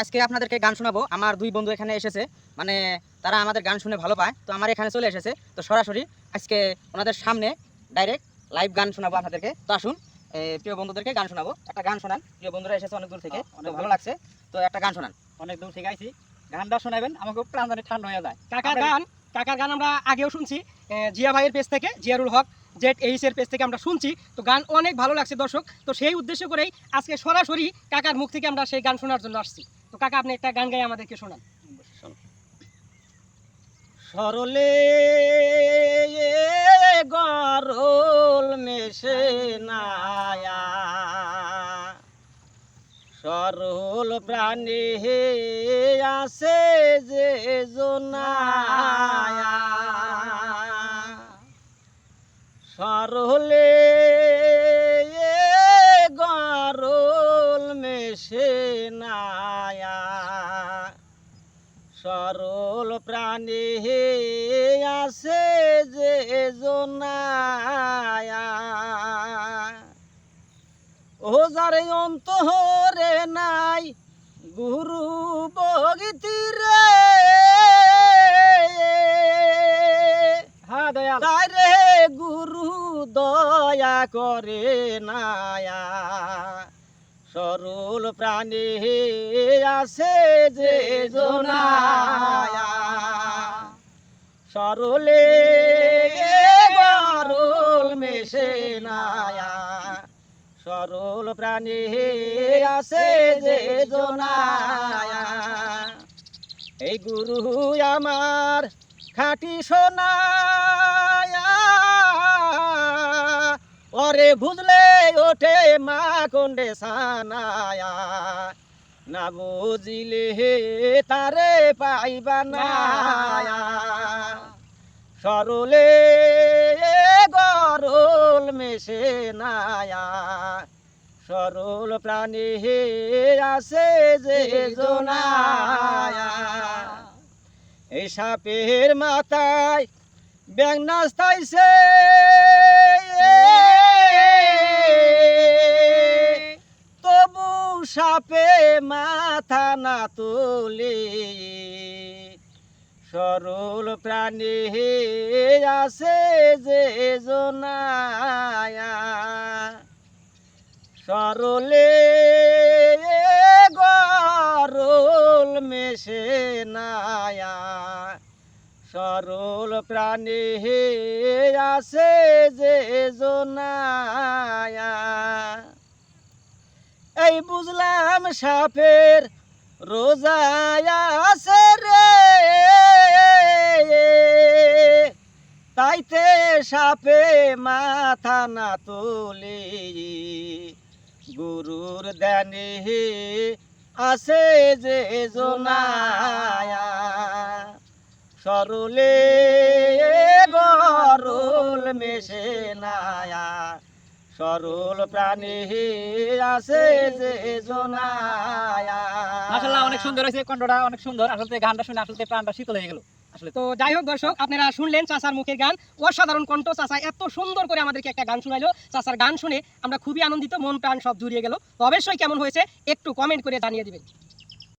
আজকে আপনাদেরকে গান শোনাবো। আমার দুই বন্ধু এখানে এসেছে। মানে তারা আমাদের গান শুনে ভালো পায়। তো আমার এখানে চলে এসেছে। তো সরাসরি আজকে ওনাদের সামনে ডাইরেক্ট লাইভ গান শোনাবো আপনাদেরকে। তো আসুন প্রিয় বন্ধুদেরকে গান শোনাবো। একটা গান শোনান। প্রিয় বন্ধুরা এসেছে অনেক দূর থেকে। হ্যাঁ, অনেক ভালো লাগছে। তো একটা গান শোনান। অনেক দূর থেকে আইছি। গানটা শোনাবেন আমাকে প্রাণ ঠান্ডা হয়ে যায়। কাকার গান কাকার গান আমরা আগেও শুনছি। জিয়া ভাইয়ের পেজ থেকে জিয়ারুল হক। জেড এইচ এর পেজ থেকে আমরা শুনছি। তো গান অনেক ভালো লাগছে দর্শক। তো সেই উদ্দেশ্য করেই আজকে সরাসরি কাকার মুখ থেকে আমরা সেই গান শোনার জন্য আসছি। তো কাকা, আপনি একটা গান গাই আমাদেরকে শোনান। সরলে গরল মেশে নায়া। সরল প্রাণী আছে যে জোনায়া সরলে গরল মেশে নায়া। সরল প্রাণী আছে যে জোনায়া। ও যারে অন্তরে নাই গুরু বগিতি করে নায়া, সরল প্রাণী আছে যে জোনায়া। সরলে গরল মেশে নায়া, সরল প্রাণী আছে যে জোনায়া। এই গুরু আমার খাটি সোনায়া ওরে বুঝলে ওঠে মা কন্ডে সানায়া। না বুঝিলে তারে পাইবা নায়া সরলে গরল মেশে নায়া। সরল প্রাণী আছে যে জোনায়া। এই সাপের মাথায় ব্যাং নাস্তাইছে সাপে মাথা না তোলে। সরল প্রাণী আছে যে জোনায়া। সরলে গরল মেশে নায়া। সরল প্রাণী আছে যে জোনায়া। এই বুঝলাম সাপের রোজায়া রে। তাইতে সাপে মাথা না তোলে। গুরুর দানে আছে যে জোনায়া। সরলে গরল মেশে নায়া। সরল প্রাণী আছে যে মাশাআল্লাহ, অনেক সুন্দর হয়েছে কণ্ঠটা, অনেক সুন্দর। আসলে গানটা শুনে আসলে প্রাণটা শীতল হয়ে গেল। আসলে তো যাই হোক দর্শক, আপনারা শুনলেন চাচার মুখের গান। অসাধারণ কণ্ঠ, চাচা এত সুন্দর করে আমাদেরকে একটা গান শোনাইলো। চাচার গান শুনে আমরা খুবই আনন্দিত, মন প্রাণ সব জুড়িয়ে গেল। তো অবশ্যই কেমন হয়েছে, একটু কমেন্ট করে জানিয়ে দিবেন।